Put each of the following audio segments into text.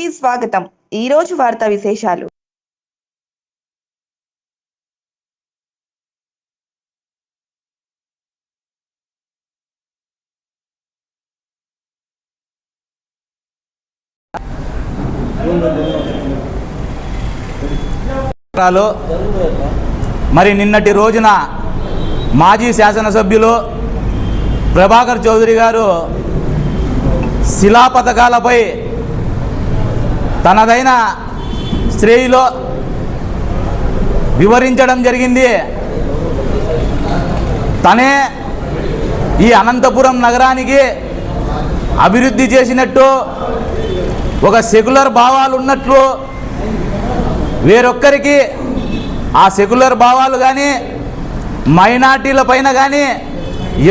కి స్వాగతం. ఈ రోజు వార్తా విశేషాలు. మరి నిన్నటి రోజున మాజీ శాసనసభ్యులు ప్రభాకర్ చౌదరి గారు శిలా పథకాలపై తనదైన శ్రేయిలో వివరించడం జరిగింది. తనే ఈ అనంతపురం నగరానికి అభివృద్ధి చేసినట్టు ఒక సెక్యులర్ భావాలు ఉన్నట్లు వేరొక్కరికి ఆ సెక్యులర్ భావాలు కానీ మైనార్టీల పైన కానీ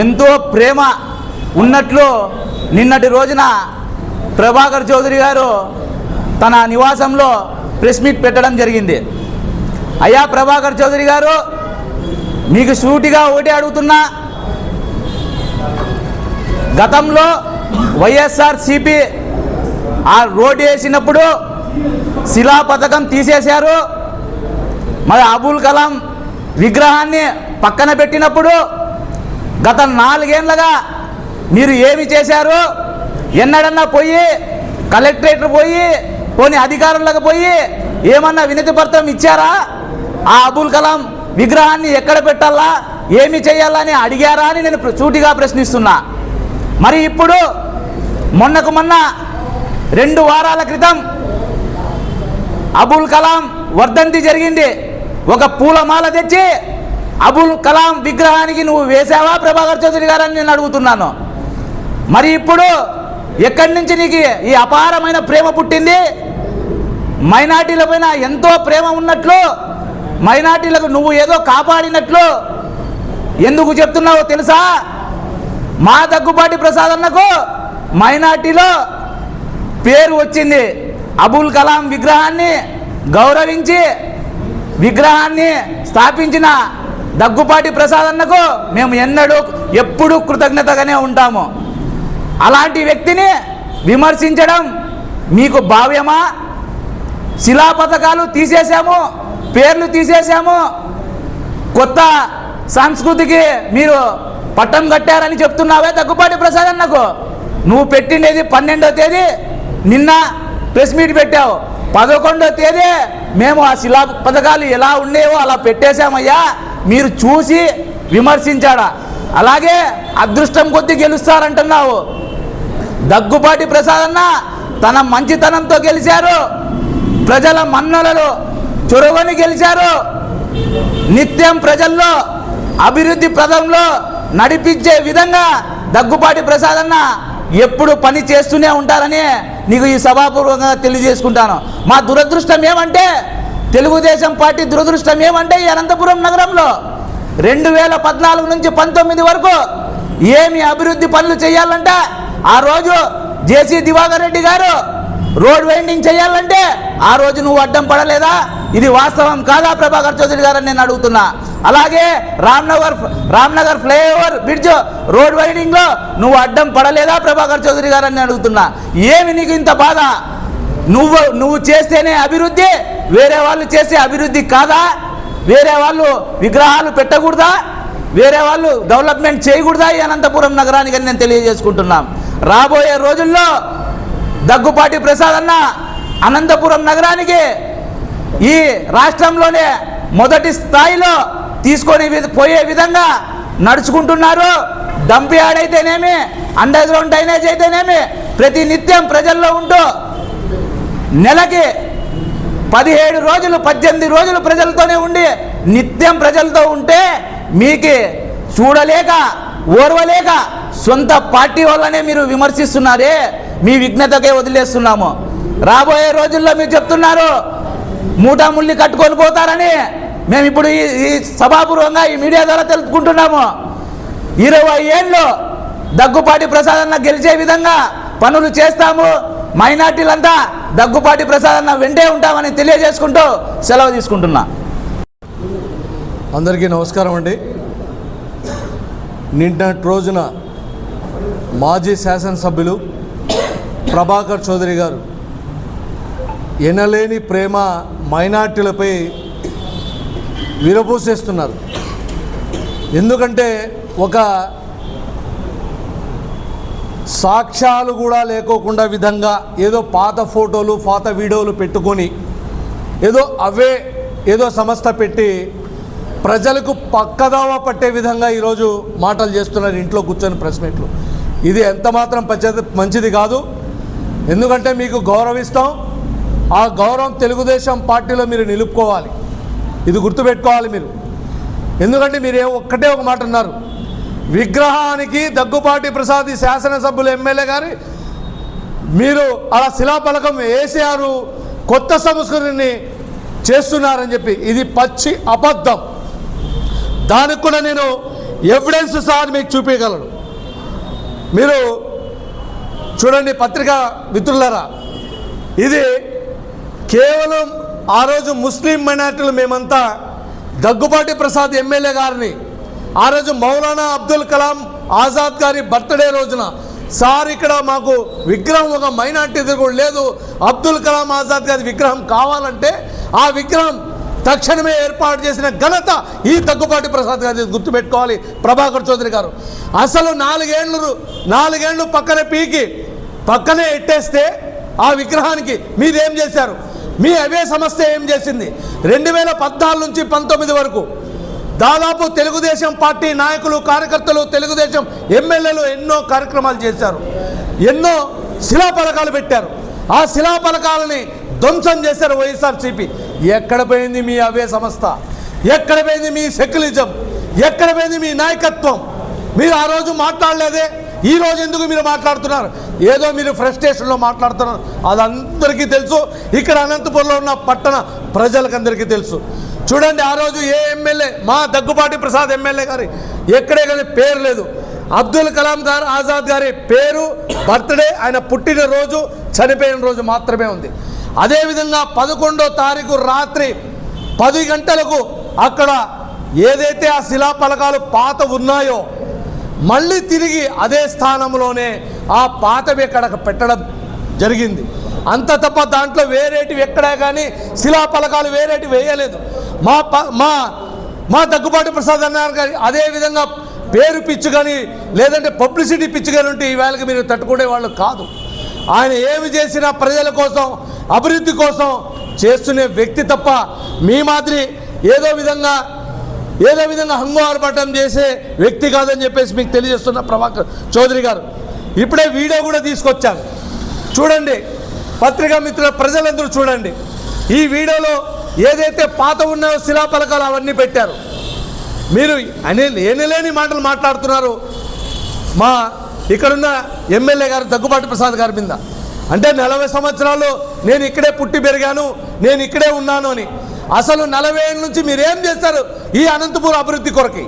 ఎంతో ప్రేమ ఉన్నట్లు నిన్నటి రోజున ప్రభాకర్ చౌదరి గారు తన నివాసంలో ప్రెస్ మీట్ పెట్టడం జరిగింది. అయ్యా ప్రభాకర్ చౌదరి గారు మీకు సూటిగా ఒకటి అడుగుతున్నా. గతంలో వైఎస్ఆర్ సిపి ఆ రోడ్డు వేసినప్పుడు శిలా పథకం తీసేశారు. మరి అబుల్ కలాం విగ్రహాన్ని పక్కన పెట్టినప్పుడు గత నాలుగేళ్ళుగా మీరు ఏమి చేశారు? ఎన్నడన్నా పోయి కలెక్టరేట్ పోయి పోనీ అధికారులకు పోయి ఏమన్నా వినతి పత్రం ఇచ్చారా? ఆ అబుల్ కలాం విగ్రహాన్ని ఎక్కడ పెట్టాలా? ఏమి చేయాలా అని అడిగారా అని నేను సూటిగా ప్రశ్నిస్తున్నా. మరి ఇప్పుడు మొన్నకు మొన్న రెండు వారాల క్రితం అబుల్ కలాం వర్ధంతి జరిగింది. ఒక పూలమాల తెచ్చి అబుల్ కలాం విగ్రహానికి నువ్వు వేసావా ప్రభాకర్ చౌదరి గారని నేను అడుగుతున్నాను. మరి ఇప్పుడు ఎక్కడి నుంచి నీకు ఈ అపారమైన ప్రేమ పుట్టింది? మైనార్టీల పైన ఎంతో ప్రేమ ఉన్నట్లు మైనార్టీలకు నువ్వు ఏదో కాపాడినట్లు. ఎందుకు చెప్తున్నావో తెలుసా? మా దగ్గుపాటి ప్రసాద్ అన్నకు మైనార్టీలో పేరు వచ్చింది. అబుల్ కలాం విగ్రహాన్ని గౌరవించి విగ్రహాన్ని స్థాపించిన దగ్గుపాటి ప్రసాద్ అన్నకు మేము ఎన్నడూ ఎప్పుడూ కృతజ్ఞతగానే ఉంటాము. అలాంటి వ్యక్తిని విమర్శించడం మీకు భావ్యమా? శిలా పథకాలు తీసేసాము పేర్లు తీసేసాము కొత్త సంస్కృతికి మీరు పట్టం కట్టారని చెప్తున్నావే దగ్గుపాటి ప్రసాద్ అన్నకు. నువ్వు పెట్టిండేది పన్నెండో తేదీ నిన్న ప్రెస్ మీట్ పెట్టావు. పదకొండో తేదీ మేము ఆ శిలా పథకాలు ఎలా ఉండేవో అలా పెట్టేశామయ్యా. మీరు చూసి విమర్శించాడా. అలాగే అదృష్టం కొద్ది గెలుస్తారంటున్నావు. దగ్గుపాటి ప్రసాద్ అన్న తన మంచితనంతో గెలిచారు. ప్రజల మన్నలలో చొరవని గెలిచారు. నిత్యం ప్రజల్లో అభివృద్ధి ప్రదంలో నడిపించే విధంగా దగ్గుపాటి ప్రసాద్ అన్న ఎప్పుడు పని చేస్తూనే ఉంటారని నీకు ఈ సభాపూర్వకంగా తెలియజేసుకుంటాను. మా దురదృష్టం ఏమంటే తెలుగుదేశం పార్టీ దురదృష్టం ఏమంటే ఈ అనంతపురం నగరంలో రెండు వేల పద్నాలుగు నుంచి పంతొమ్మిది వరకు ఏమి అభివృద్ధి పనులు చేయాలంటే ఆ రోజు జేసీ దివాకర్ రెడ్డి గారు రోడ్ వైండింగ్ చేయాలంటే ఆ రోజు నువ్వు అడ్డం పడలేదా? ఇది వాస్తవం కాదా ప్రభాకర్ చౌదరి గారని నేను అడుగుతున్నా. అలాగే Ramnagar Ramnagar flyover bridge road వైండింగ్లో నువ్వు అడ్డం పడలేదా ప్రభాకర్ చౌదరి గారని నేను అడుగుతున్నా. ఏమి నీకు ఇంత బాధ? నువ్వు నువ్వు చేస్తేనే అభివృద్ధి వేరే వాళ్ళు చేసే అభివృద్ధి కాదా? వేరే వాళ్ళు విగ్రహాలు పెట్టకూడదా? వేరే వాళ్ళు డెవలప్మెంట్ చేయకూడదా ఈ అనంతపురం నగరానికి అని నేను తెలియజేసుకుంటున్నాం. రాబోయే రోజుల్లో దగ్గుపాటి ప్రసాద్ అన్న అనంతపురం నగరానికి ఈ రాష్ట్రంలోనే మొదటి స్థాయిలో తీసుకొని వి- పోయే విధంగా నడుచుకుంటున్నారు. డంప్ యార్డ్ అయితేనేమి అండర్ గ్రౌండ్ డ్రైనేజ్ అయితేనేమి ప్రతి నిత్యం ప్రజల్లో ఉంటూ నెలకి పదిహేడు రోజులు పద్దెనిమిది రోజులు ప్రజలతోనే ఉండి నిత్యం ప్రజలతో ఉంటే మీకు చూడలేక ఓర్వలేక సొంత పార్టీ వల్లనే మీరు విమర్శిస్తున్నారే. మీ విఘ్నతకే వదిలేస్తున్నాము. రాబోయే రోజుల్లో మీరు చెప్తున్నారు మూటాముల్ని కట్టుకొని పోతారని మేము ఇప్పుడు ఈ ఈ సభాపూర్వంగా ఈ మీడియా ద్వారా తెలుసుకుంటున్నాము ఇరవై ఏళ్ళు దగ్గుపాటి ప్రసాద్ అన్న గెలిచే విధంగా పనులు చేస్తాము. మైనార్టీలంతా దగ్గుపాటి ప్రసాద్ అన్న వెంటే ఉంటామని తెలియజేసుకుంటూ సెలవు తీసుకుంటున్నా. అందరికీ నమస్కారం అండి. నిన్నటి రోజున మాజీ శాసనసభ్యులు ప్రభాకర్ చౌదరి గారు ఎనలేని ప్రేమ మైనార్టీలపై విరబూసేస్తున్నారు. ఎందుకంటే ఒక సాక్ష్యాలు కూడా లేకోకుండా విధంగా ఏదో పాత ఫోటోలు పాత వీడియోలు పెట్టుకొని ఏదో అవే ఏదో సంస్థ పెట్టి ప్రజలకు పక్కదావ పట్టే విధంగా ఈరోజు మాటలు చేస్తున్నారు ఇంట్లో కూర్చొని ప్రెస్ మీట్లు. ఇది ఎంత మాత్రం పచ్చ- మంచిది కాదు. ఎందుకంటే మీకు గౌరవిస్తాం. ఆ గౌరవం తెలుగుదేశం పార్టీలో మీరు నిలుపుకోవాలి. ఇది గుర్తుపెట్టుకోవాలి మీరు. ఎందుకంటే మీరు ఒక్కటే ఒక మాట అన్నారు. విగ్రహానికి దగ్గుపాటి ప్రసాద్ శాసనసభ్యులు ఎమ్మెల్యే గారి మీరు అలా శిలాఫలకం వేసారు కొత్త సంస్కృతిని చేస్తున్నారని చెప్పి. ఇది పచ్చి అబద్ధం. దానికి కూడా నేను ఎవిడెన్స్ సార్ మీకు చూపించగలను. మీరు చూడండి పత్రికా మిత్రులరా ఇది కేవలం ఆ రోజు ముస్లిం మైనార్టీలు మేమంతా దగ్గుబాటి ప్రసాద్ ఎమ్మెల్యే గారిని ఆ రోజు మౌలానా అబ్దుల్ కలాం ఆజాద్ గారి బర్త్డే రోజున సార్ ఇక్కడ మాకు విగ్రహం ఒక మైనార్టీ కూడా లేదు అబ్దుల్ కలాం ఆజాద్ గారి విగ్రహం కావాలంటే ఆ విగ్రహం తక్షణమే ఏర్పాటు చేసిన ఘనత ఈ దగ్గుబాటి ప్రసాద్ గారి గుర్తుపెట్టుకోవాలి ప్రభాకర్ చౌదరి గారు. అసలు నాలుగేండ్లు నాలుగేండ్లు పక్కన పీకి పక్కనే ఎట్టేస్తే ఆ విగ్రహానికి మీరేం చేశారు? మీ అవే సంస్థ ఏం చేసింది? రెండు వేల పద్నాలుగు నుంచి పంతొమ్మిది వరకు దాదాపు తెలుగుదేశం పార్టీ నాయకులు కార్యకర్తలు తెలుగుదేశం ఎమ్మెల్యేలు ఎన్నో కార్యక్రమాలు చేశారు. ఎన్నో శిలాఫలకాలు పెట్టారు. ఆ శిలాఫలకాలని ధ్వంసం చేశారు వైఎస్ఆర్సీపీ. ఎక్కడ పోయింది మీ అవే సంస్థ ఎక్కడ పోయింది మీ సెక్యులిజం? ఎక్కడ పోయింది మీ నాయకత్వం? మీరు ఆ రోజు మాట్లాడలేదే? ఈ రోజు ఎందుకు మీరు మాట్లాడుతున్నారు? ఏదో మీరు ఫ్రస్ట్రేషన్లో మాట్లాడుతున్నారు. అది అందరికీ తెలుసు. ఇక్కడ అనంతపురంలో ఉన్న పట్టణ ప్రజలకందరికీ తెలుసు. చూడండి ఆ రోజు ఏ ఎమ్మెల్యే మా దగ్గుపాటి ప్రసాద్ ఎమ్మెల్యే గారి ఎక్కడే కానీ పేరు లేదు. అబ్దుల్ కలాం గారు ఆజాద్ గారి పేరు బర్త్డే ఆయన పుట్టిన రోజు చనిపోయిన రోజు మాత్రమే ఉంది. అదేవిధంగా పదకొండో తారీఖు రాత్రి పది గంటలకు అక్కడ ఏదైతే ఆ శిలాఫలకాలు పాత ఉన్నాయో మళ్ళీ తిరిగి అదే స్థానంలోనే ఆ పాతవి ఎక్కడ పెట్టడం జరిగింది. అంత తప్ప దాంట్లో వేరేటివి ఎక్కడా కానీ శిలాఫలకాలు వేరేటివి వేయలేదు. మా ప మా మా దగ్గుబాటి ప్రసాద్ అన్నారు కానీ అదే విధంగా పేరు పిచ్చు కానీ లేదంటే పబ్లిసిటీ పిచ్చు కానీ ఉంటే ఈవేళకి మీరు తట్టుకునే వాళ్ళు కాదు. ఆయన ఏమి చేసినా ప్రజల కోసం అభివృద్ధి కోసం చేస్తునే వ్యక్తి తప్ప మీ మాదిరి ఏదో విధంగా ఏదో విధంగా హంగు ఆర్భాటం చేసే వ్యక్తి కాదని చెప్పేసి మీకు తెలియజేస్తున్న ప్రభాకర్ చౌదరి గారు. ఇప్పుడే వీడియో కూడా తీసుకొచ్చారు. చూడండి పత్రికా మిత్రుల ప్రజలందరూ చూడండి. ఈ వీడియోలో ఏదైతే పాత ఉన్నాయో శిలాఫలకాలు అవన్నీ పెట్టారు. మీరు అనే లేని మాటలు మాట్లాడుతున్నారు. మా ఇక్కడున్న ఎమ్మెల్యే గారు దగ్గుబాటి ప్రసాద్ గారి మీద. అంటే నలభై సంవత్సరాలు నేను ఇక్కడే పుట్టి పెరిగాను నేను ఇక్కడే ఉన్నాను అని. అసలు నలభై ఏళ్ళ నుంచి మీరేం చేస్తారు? ఈ అనంతపూర్ అభివృద్ధి కొరకి.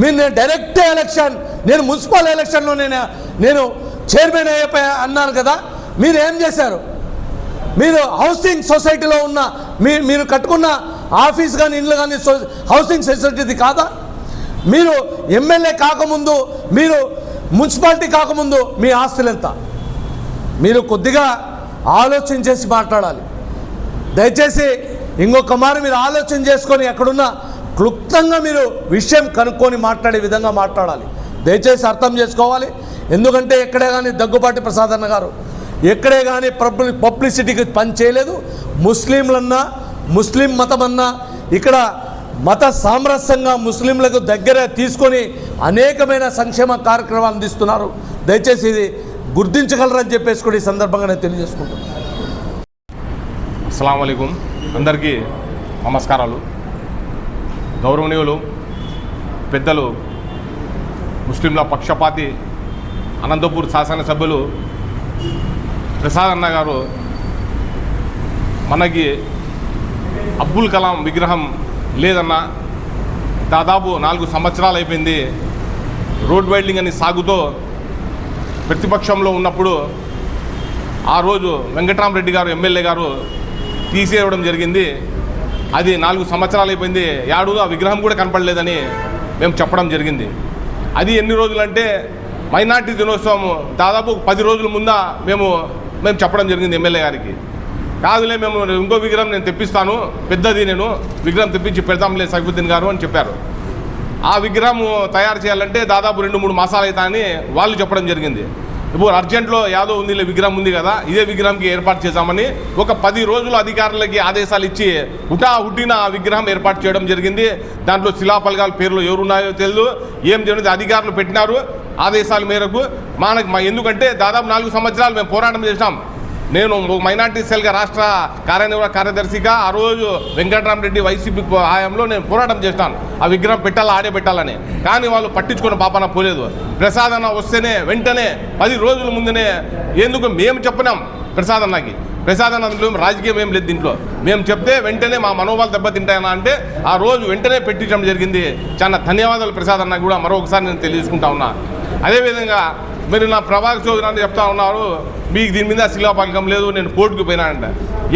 మీరు నేను డైరెక్ట్ ఎలక్షన్ నేను మున్సిపల్ ఎలక్షన్లో నేను నేను చైర్మన్ అయిపోయా అన్నాను కదా మీరు ఏం చేశారు? మీరు హౌసింగ్ సొసైటీలో ఉన్న మీ మీరు కట్టుకున్న ఆఫీస్ కానీ ఇండ్లు కానీ హౌసింగ్ సొసైటీది కాదా? మీరు ఎమ్మెల్యే కాకముందు మీరు మున్సిపాలిటీ కాకముందు మీ ఆస్తులు ఎంత? మీరు కొద్దిగా ఆలోచన చేసి మాట్లాడాలి. దయచేసి ఇంకొక మారు మీరు ఆలోచన చేసుకొని ఎక్కడున్నా క్లుప్తంగా మీరు విషయం కనుక్కొని మాట్లాడే విధంగా మాట్లాడాలి. దయచేసి అర్థం చేసుకోవాలి. ఎందుకంటే ఎక్కడే కానీ దగ్గుబాటి ప్రసాద్ అన్న గారు ఎక్కడే కానీ పబ్లి పబ్లిసిటీకి పని చేయలేదు. ముస్లింలన్నా ముస్లిం మతమన్నా ఇక్కడ మత సామరస్యంగా ముస్లింలకు దగ్గర తీసుకొని అనేకమైన సంక్షేమ కార్యక్రమాలు అందిస్తున్నారు. దయచేసి ఇది గుర్తించగలరని చెప్పేసి కూడా ఈ సందర్భంగా నేను తెలియజేసుకుంటున్నాను. అస్సలం అందరికీ నమస్కారాలు. గౌరవనీయులు పెద్దలు ముస్లింల పక్షపాతి అనంతపూర్ శాసనసభ్యులు ప్రసాద్ అన్న గారు మనకి అబ్దుల్ కలాం విగ్రహం లేదన్న దాదాపు నాలుగు సంవత్సరాలు అయిపోయింది రోడ్ వైల్డింగ్ అని సాగుతో ప్రతిపక్షంలో ఉన్నప్పుడు ఆ రోజు వెంకటరామరెడ్డి గారు ఎమ్మెల్యే గారు తీసేయడం జరిగింది. అది నాలుగు సంవత్సరాలు అయిపోయింది. యాడు ఆ విగ్రహం కూడా కనపడలేదని మేము చెప్పడం జరిగింది. అది ఎన్ని రోజులంటే మైనార్టీ దినోత్సవం దాదాపు పది రోజుల ముందా మేము మేము చెప్పడం జరిగింది ఎమ్మెల్యే గారికి. కాదులే మేము ఇంకో విగ్రహం నేను తెప్పిస్తాను పెద్దది నేను విగ్రహం తెప్పించి పెడతాంలే సైఫుద్దీన్ గారు అని చెప్పారు. ఆ విగ్రహం తయారు చేయాలంటే దాదాపు రెండు మూడు మాసాలు అవుతాయని వాళ్ళు చెప్పడం జరిగింది. ఇప్పుడు అర్జెంట్లో యాదవ్ ఉంది విగ్రహం ఉంది కదా ఇదే విగ్రహంకి ఏర్పాటు చేశామని ఒక పది రోజులు అధికారులకి ఆదేశాలు ఇచ్చి ఉటా హుట్టిన ఆ విగ్రహం ఏర్పాటు చేయడం జరిగింది. దాంట్లో శిలాపలకాల పేర్లు ఎవరున్నాయో తెలియదు ఏం జరిగింది అధికారులు పెట్టినారు ఆదేశాల మేరకు. మనకు మా- ఎందుకంటే దాదాపు నాలుగు సంవత్సరాలు మేము పోరాటం చేసినాం. నేను మైనార్టీ సెల్గా రాష్ట్ర కార్యనిర్వాహక కార్యదర్శిగా ఆ రోజు వెంకటరామరెడ్డి వైసీపీ హయాంలో నేను పోరాటం చేస్తాను. ఆ విగ్రహం పెట్టాలా ఆడే పెట్టాలని. కానీ వాళ్ళు పట్టించుకున్న పాపన పోలేదు. ప్రసాదన్న వస్తేనే వెంటనే పది రోజుల ముందునే ఎందుకు మేము చెప్పినాం ప్రసాదన్నకి. ప్రసాదన్న అందులో రాజకీయం ఏం లేదు దీంట్లో. మేము చెప్తే వెంటనే మా మనోభావాలు దెబ్బతింటాయనా అంటే ఆ రోజు వెంటనే పెట్టించడం జరిగింది. చాలా ధన్యవాదాలు ప్రసాద్ అన్న కూడా మరొకసారి నేను తెలియజేసుకుంటా ఉన్నా. అదేవిధంగా మీరు నా ప్రభాకర్ చౌదరి అని చెప్తా ఉన్నారు. మీకు దీని మీద శిలాపలకం లేదు నేను కోర్టుకు పోయినానంట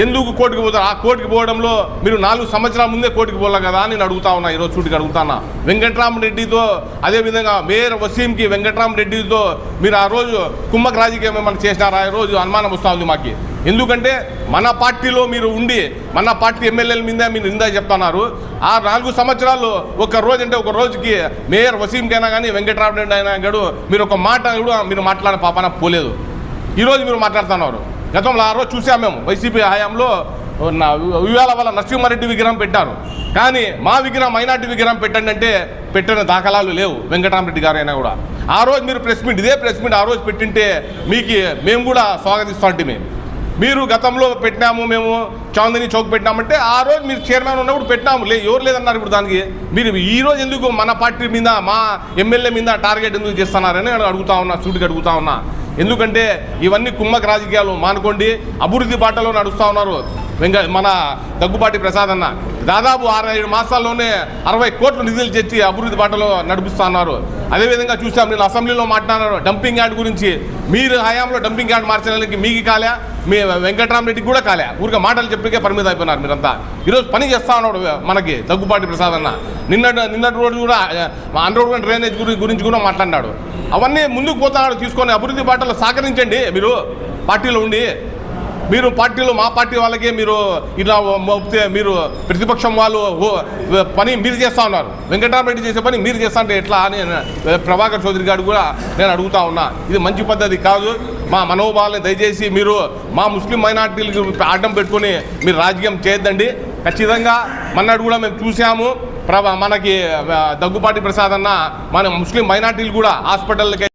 ఎందుకు కోర్టుకు పోతారు? ఆ కోర్టుకు పోవడంలో మీరు నాలుగు సంవత్సరాల ముందే కోర్టుకు పోలే కదా అని నేను అడుగుతా ఉన్నా ఈరోజు చూటికి అడుగుతానా? వెంకట్రామరెడ్డితో అదేవిధంగా మేయర్ వసీంకి వెంకట్రామరెడ్డితో మీరు ఆ రోజు కుంభక రాజకీయం ఏమైనా చేసినారా? ఆ రోజు అనుమానం వస్తూ ఉంది మాకు. ఎందుకంటే మన పార్టీలో మీరు ఉండి మన పార్టీ ఎమ్మెల్యేల మీద మీరు నిందా చెప్తున్నారు. ఆ నాలుగు సంవత్సరాలు ఒక రోజు అంటే ఒక రోజుకి మేయర్ వసీంకైనా కానీ వెంకటరామరెడ్డి అయినా గాడు మీరు ఒక మాట కూడా మీరు మాట్లాడే పాపన పోలేదు. ఈరోజు మీరు మాట్లాడుతున్నారు. గతంలో ఆ రోజు చూసాం మేము వైసీపీ హయాంలో నా వివాల వల్ల నరసింహారెడ్డి విగ్రహం పెట్టారు. కానీ మా విగ్రహం మైనార్టీ విగ్రహం పెట్టండి అంటే పెట్టిన దాఖలాలు లేవు వెంకటరామరెడ్డి గారు అయినా కూడా. ఆ రోజు మీరు ప్రెస్ మీట్ ఇదే ప్రెస్ మీట్ ఆ రోజు పెట్టింటే మీకు మేము కూడా స్వాగతిస్తాంటి మేము మీరు గతంలో పెట్టినాము మేము చాందిని చౌక్ పెట్టినామంటే ఆ రోజు మీరు చైర్మన్ ఉన్నప్పుడు పెట్టినాము. లే ఎవరు లేదన్నారు ఇప్పుడు దానికి? మీరు ఈ రోజు ఎందుకు మన పార్టీ మీద మా ఎమ్మెల్యే మీద టార్గెట్ ఎందుకు చేస్తున్నారని అడుగుతా ఉన్నా సూటికి అడుగుతా ఉన్నా. ఎందుకంటే ఇవన్నీ కుమ్మక రాజకీయాలు మానుకోండి అభివృద్ధి బాటలో నడుస్తూ ఉన్నారు. వెంక మన దగ్గుబాటి ప్రసాద్ అన్న. దాదాపు ఆరు ఏడు మాసాల్లోనే అరవై కోట్లు నిధులు తెచ్చి అభివృద్ధి బాటలో నడిపిస్తున్నారు అదేవిధంగా చూసాం నేను అసెంబ్లీలో మాట్లాడారు డంపింగ్ యార్డ్ గురించి. మీరు హయాంలో డంపింగ్ యార్డ్ మార్చడానికి మీకు కాలే మీ వెంకటరామరెడ్డికి కూడా కాలే. ఊరికే మాటలు చెప్పికే పరిమితం అయిపోయినారు మీరంతా. ఈరోజు పని చేస్తా ఉన్నాడు మనకి దగ్గుబాటి ప్రసాద్ అన్న. నిన్న నిన్నటి రోజు కూడా అండర్ గ్రౌండ్ డ్రైనేజ్ గురి గురించి కూడా మాట్లాడినాడు. అవన్నీ ముందుకు పోతున్నాడు తీసుకొని అభివృద్ధి బాటలో సహకరించండి మీరు పార్టీలో ఉండి. మీరు పార్టీలో మా పార్టీ వాళ్ళకే మీరు ఇలా మీరు ప్రతిపక్షం వాళ్ళు ఓ పని మీరు చేస్తా ఉన్నారు. వెంకటరామరెడ్డి చేసే పని మీరు చేస్తా అంటే ఎట్లా అని ప్రభాకర్ చౌదరి గారు కూడా నేను అడుగుతా ఉన్నా. ఇది మంచి పద్ధతి కాదు. మా మనోభావాలని దయచేసి మీరు మా ముస్లిం మైనార్టీలకు అడ్డం పెట్టుకొని మీరు రాజకీయం చేయొద్దండి. ఖచ్చితంగా మన్నాడు కూడా మేము చూసాము ప్రభ మనకి దగ్గుపాటి ప్రసాద్ అన్న మన ముస్లిం మైనార్టీలు కూడా హాస్పిటల్కి